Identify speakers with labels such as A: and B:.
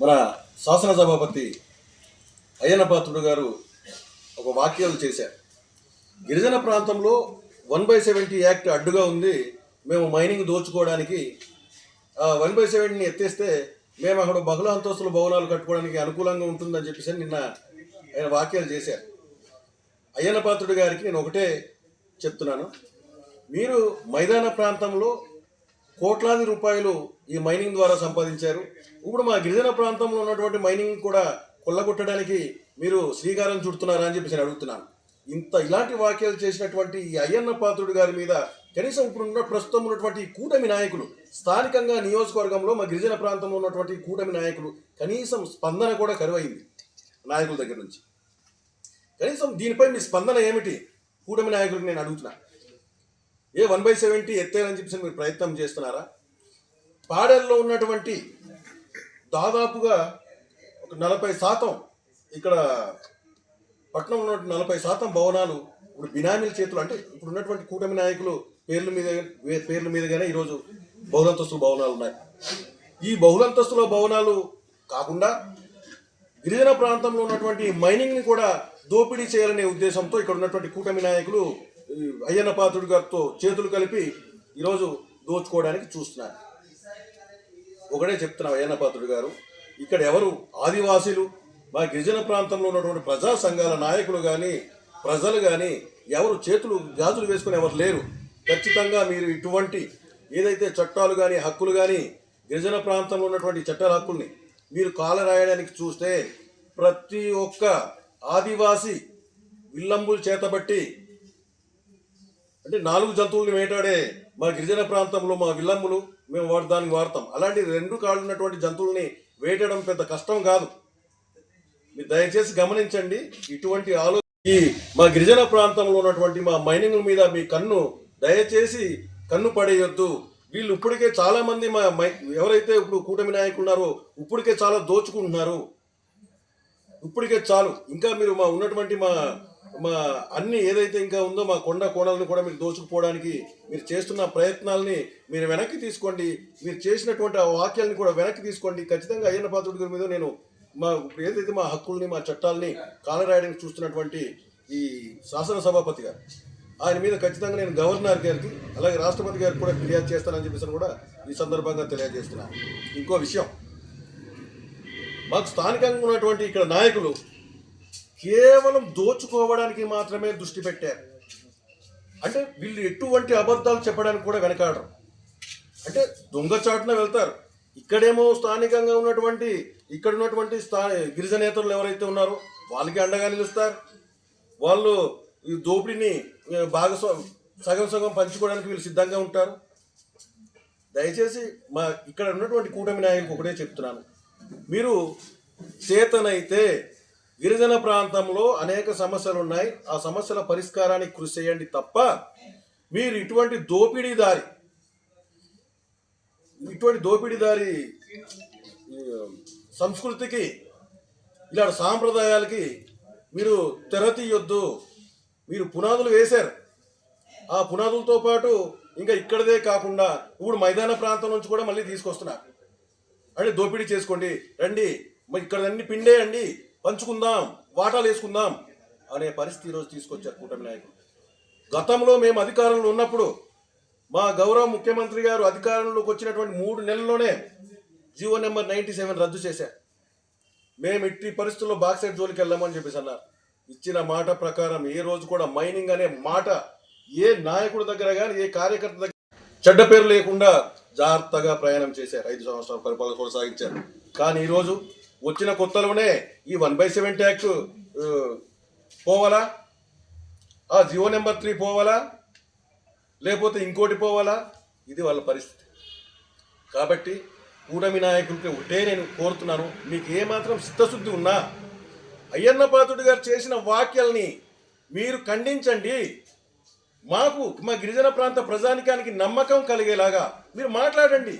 A: మన శాసనసభాపతి అయ్యన్న పాత్రుడు గారు ఒక వాక్యాలు చేశారు. గిరిజన ప్రాంతంలో వన్ బై సెవెంటీ యాక్ట్ అడ్డుగా ఉంది మేము మైనింగ్ దోచుకోవడానికి వన్ బై సెవెంటీని ఎత్తేస్తే మేము అక్కడ బహుళ అంతస్తుల భవనాలు కట్టుకోవడానికి అనుకూలంగా ఉంటుందని చెప్పేసి నిన్న ఆయన వాక్యాలు చేశారు. అయ్యన్నపాత్రుడు గారికి నేను ఒకటే చెప్తున్నాను. మీరు మైదాన ప్రాంతంలో కోట్లాది రూపాయలు ఈ మైనింగ్ ద్వారా సంపాదించారు. ఇప్పుడు మా గిరిజన ప్రాంతంలో ఉన్నటువంటి మైనింగ్ కూడా కొల్లగొట్టడానికి మీరు శ్రీకారం చుడుతున్నారా అని చెప్పేసి నేను అడుగుతున్నాను. ఇంత ఇలాంటి వాక్యాలు చేసినటువంటి ఈ అయ్యన్న పాత్రుడు గారి మీద కనీసం ఇప్పుడు ఉన్న ప్రస్తుతం ఉన్నటువంటి కూటమి నాయకులు స్థానికంగా నియోజకవర్గంలో మా గిరిజన ప్రాంతంలో ఉన్నటువంటి కూటమి నాయకులు కనీసం స్పందన కూడా కరువైంది నాయకుల దగ్గర నుంచి. కనీసం దీనిపై మీ స్పందన ఏమిటి? కూటమి నాయకులకు నేను అడుగుతున్నాను ఏ వన్ బై సెవెంటీ ఎత్తేనని చెప్పేసి మీరు ప్రయత్నం చేస్తున్నారా? పాడేరులో ఉన్నటువంటి దాదాపుగా ఒక నలభై శాతం ఇక్కడ పట్టణంలో ఉన్నటువంటి నలభై శాతం భవనాలు ఇప్పుడు బినామీల చేతులు అంటే ఇప్పుడు ఉన్నటువంటి కూటమి నాయకులు పేర్ల మీద పేర్ల మీదగానే ఈరోజు బహుళంతస్తుల భవనాలు ఉన్నాయి. ఈ బహుళంతస్తుల భవనాలు కాకుండా గిరిజన ప్రాంతంలో ఉన్నటువంటి మైనింగ్ని కూడా దోపిడీ చేయాలనే ఉద్దేశంతో ఇక్కడ ఉన్నటువంటి కూటమి నాయకులు అయ్యన్న పాత్రుడు గారితో చేతులు కలిపి ఈరోజు దోచుకోవడానికి చూస్తున్నారు. ఒకటే చెప్తున్నా అయ్యన్న పాత్రుడు గారు ఇక్కడ ఎవరు ఆదివాసీలు మా గిరిజన ప్రాంతంలో ఉన్నటువంటి ప్రజా సంఘాల నాయకులు కానీ ప్రజలు కానీ ఎవరు చేతులు గాజులు వేసుకుని ఎవరు లేరు. ఖచ్చితంగా మీరు ఇటువంటి ఏదైతే చట్టాలు కానీ హక్కులు కానీ గిరిజన ప్రాంతంలో ఉన్నటువంటి చట్టాల హక్కుల్ని మీరు కాల రాయడానికి చూస్తే ప్రతి ఒక్క ఆదివాసీ విల్లంబులు చేతబట్టి అంటే నాలుగు జంతువుల్ని వేటాడే మా గిరిజన ప్రాంతంలో మా విల్లమ్ములు మేము వాడు దానికి వాడతాం. అలాంటి రెండు కాళ్ళు ఉన్నటువంటి జంతువుల్ని వేటడం పెద్ద కష్టం కాదు. మీరు దయచేసి గమనించండి ఇటువంటి ఆలోచన ఈ మా గిరిజన ప్రాంతంలో ఉన్నటువంటి మా మైనింగ్ మీద మీ కన్ను దయచేసి కన్ను పడేయొద్దు. వీళ్ళు ఇప్పటికే చాలా మంది మా మై ఎవరైతే ఇప్పుడు కూటమి నాయకులు ఉన్నారో ఇప్పటికే చాలా దోచుకుంటున్నారు. ఇప్పటికే చాలు. ఇంకా మీరు మా ఉన్నటువంటి మా మా అన్ని ఏదైతే ఇంకా ఉందో మా కొండ కోణాలను కూడా మీరు దోచుకుపోవడానికి మీరు చేస్తున్న ప్రయత్నాలని మీరు వెనక్కి తీసుకోండి. మీరు చేసినటువంటి ఆ వాక్యాలను కూడా వెనక్కి తీసుకోండి. ఖచ్చితంగా అయ్యన్న పాత్రుడి గారి మీద నేను మా ఏదైతే మా హక్కుల్ని మా చట్టాలని కాలరాయడానికి చూస్తున్నటువంటి ఈ శాసనసభాపతి గారు ఆయన మీద ఖచ్చితంగా నేను గవర్నర్ గారికి అలాగే రాష్ట్రపతి గారికి కూడా ఫిర్యాదు చేస్తానని చెప్పేసి కూడా ఈ సందర్భంగా తెలియజేస్తున్నాను. ఇంకో విషయం మాకు స్థానికంగా ఉన్నటువంటి ఇక్కడ నాయకులు కేవలం దోచుకోవడానికి మాత్రమే దృష్టి పెట్టారు. అంటే వీళ్ళు ఎటువంటి అబద్ధాలు చెప్పడానికి కూడా వెనకాడరు. అంటే దొంగచాటున వెళ్తారు. ఇక్కడేమో స్థానికంగా ఉన్నటువంటి ఇక్కడ ఉన్నటువంటి స్థా గిరిజనేతలు ఎవరైతే ఉన్నారో వాళ్ళకి అండగా నిలుస్తారు. వాళ్ళు ఈ దోపిడీని భాగస్వా సగం సగం పంచుకోవడానికి వీళ్ళు సిద్ధంగా ఉంటారు. దయచేసి మా ఇక్కడ ఉన్నటువంటి కూటమి నాయకులకు ఒకటే చెప్తున్నాను. మీరు చేతనైతే గిరిజన ప్రాంతంలో అనేక సమస్యలు ఉన్నాయి ఆ సమస్యల పరిష్కారానికి కృషి చేయండి తప్ప మీరు ఇటువంటి దోపిడీదారి ఇటువంటి దోపిడీదారి సంస్కృతికి ఇలాంటి సాంప్రదాయాలకి మీరు తెరతీయొద్దు మీరు పునాదులు వేశారు. ఆ పునాదులతో పాటు ఇంకా ఇక్కడదే కాకుండా ఇప్పుడు మైదాన ప్రాంతం నుంచి కూడా మళ్ళీ తీసుకొస్తున్నారు. అంటే దోపిడీ చేసుకోండి రండి. ఇక్కడ అన్ని పిండేయండి. పంచుకుందాం వాటాలు వేసుకుందాం అనే పరిస్థితి ఈరోజు తీసుకొచ్చారు కూటమి నాయకులు. గతంలో మేము అధికారంలో ఉన్నప్పుడు మా గౌరవ ముఖ్యమంత్రి గారు అధికారంలోకి వచ్చినటువంటి మూడు నెలల్లోనే జీవో నెంబర్ నైంటీ సెవెన్ రద్దు చేశారు. మేము ఇట్టి పరిస్థితుల్లో బాక్సైడ్ జోలికి వెళ్ళామని చెప్పేసి అన్నారు. ఇచ్చిన మాట ప్రకారం ఏ రోజు కూడా మైనింగ్ అనే మాట ఏ నాయకుడి దగ్గర కానీ ఏ కార్యకర్త దగ్గర చెడ్డ పేరు లేకుండా జాగ్రత్తగా ప్రయాణం చేశారు. ఐదు సంవత్సరాలు పరిపాలన కొనసాగించారు. కానీ ఈరోజు వచ్చిన కొత్తలోనే ఈ వన్ బై సెవెంటీ ట్యాక్స్ పోవాలా? ఆ జియో నెంబర్ త్రీ పోవాలా? లేకపోతే ఇంకోటి పోవాలా? ఇది వాళ్ళ పరిస్థితి. కాబట్టి కూటమి నాయకులకి ఒకటే నేను కోరుతున్నాను. మీకు ఏమాత్రం చిత్తశుద్ధి ఉన్నా అయ్యన్న పాత్రుడు గారు చేసిన వాక్యాల్ని మీరు ఖండించండి. మాకు మా గిరిజన ప్రాంత ప్రజానికానికి నమ్మకం కలిగేలాగా మీరు మాట్లాడండి.